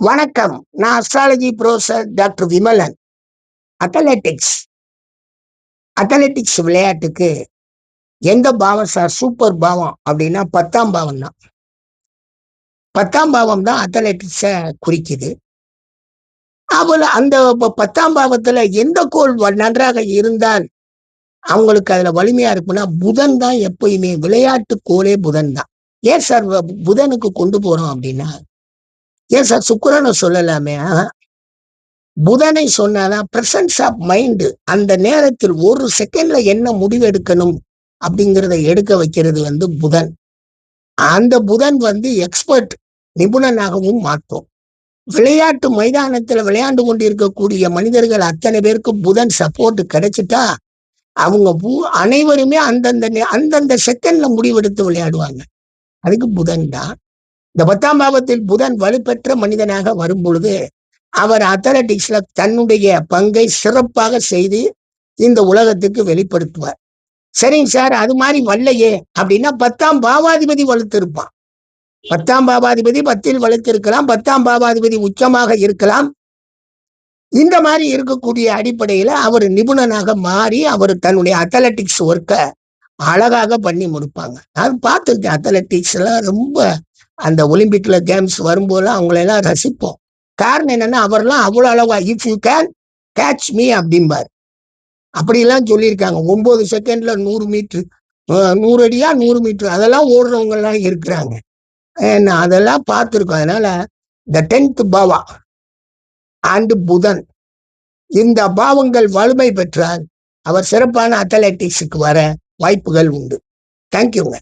வணக்கம். நான் astrology professor doctor Vimalan. Athletics athletics விளையாட்டுக்கு எந்த பாவம் சார் சூப்பர் பாவம் அப்படின்னா பத்தாம் பாவம் தான். பத்தாம் பாவம் தான் அத்லெட்டிக்ஸை குறிக்குது. அவள் அந்த பத்தாம் பாவத்தில் எந்த கோள் நன்றாக இருந்தால் அவங்களுக்கு அதில் வலிமையாக இருக்கும்னா புதன் தான் எப்பயுமே விளையாட்டு கோளே புதன் தான். ஏன் சார் புதனுக்கு கொண்டு போகிறோம் அப்படின்னா ஏன் சார்? சுக்கரனை சொல்லலாமே. புதனை சொன்னாதான் பிரசன்ஸ் ஆஃப் மைண்டு அந்த நேரத்தில் ஒரு செகண்ட்ல என்ன முடிவு எடுக்கணும் அப்படிங்கிறத எடுக்க வைக்கிறது வந்து புதன். அந்த புதன் வந்து எக்ஸ்பர்ட் நிபுணனாகவும் மாற்றும். விளையாட்டு மைதானத்துல விளையாண்டு கொண்டிருக்கக்கூடிய மனிதர்கள் அத்தனை பேருக்கு புதன் சப்போர்ட் கிடைச்சிட்டா அவங்க அனைவருமே அந்தந்த அந்தந்த செகண்ட்ல முடிவெடுத்து விளையாடுவாங்க. அதுக்கு புதன் தான். இந்த பத்தாம் பாவத்தில் புதன் வலுப்பெற்ற மனிதனாக வரும் பொழுது அவர் அத்தலட்டிக்ஸ்ல தன்னுடைய பங்கை சிறப்பாக செய்து இந்த உலகத்துக்கு வெளிப்படுத்துவார். சரிங்க சார் அது மாதிரி வல்லையே அப்படின்னா பத்தாம் பாவாதிபதி வலுத்திருப்பான். பத்தாம் பாவாதிபதி பத்தில் வலுத்திருக்கலாம் பத்தாம் பாவாதிபதி உச்சமாக இருக்கலாம். இந்த மாதிரி இருக்கக்கூடிய அடிப்படையில அவர் நிபுணனாக மாறி அவர் தன்னுடைய அத்லட்டிக்ஸ் ஒர்க்கை அழகாக பண்ணி முடிப்பாங்க. நான் பார்த்துருக்கேன் அத்லட்டிக்ஸ் எல்லாம் ரொம்ப அந்த ஒலிம்பிக்ல கேம்ஸ் வரும்போதெல்லாம் அவங்களெல்லாம் ரசிப்போம். காரணம் என்னன்னா அவர்லாம் அவ்வளோ அளவா if you can catch me அப்படிம்பார். அப்படிலாம் சொல்லியிருக்காங்க. ஒன்பது செகண்ட்ல நூறு மீட்ரு நூறு அடியா நூறு மீட்ரு அதெல்லாம் ஓடுறவங்கலாம் இருக்கிறாங்க. ஏன்னா அதெல்லாம் பார்த்துருக்கோம். அதனால த டென்த் பாவா அண்டு புதன் இந்த பாவங்கள் வலிமை பெற்றால் அவர் சிறப்பான அத்லட்டிக்ஸுக்கு வர வாய்ப்புகள் உண்டு. தேங்க்யூங்க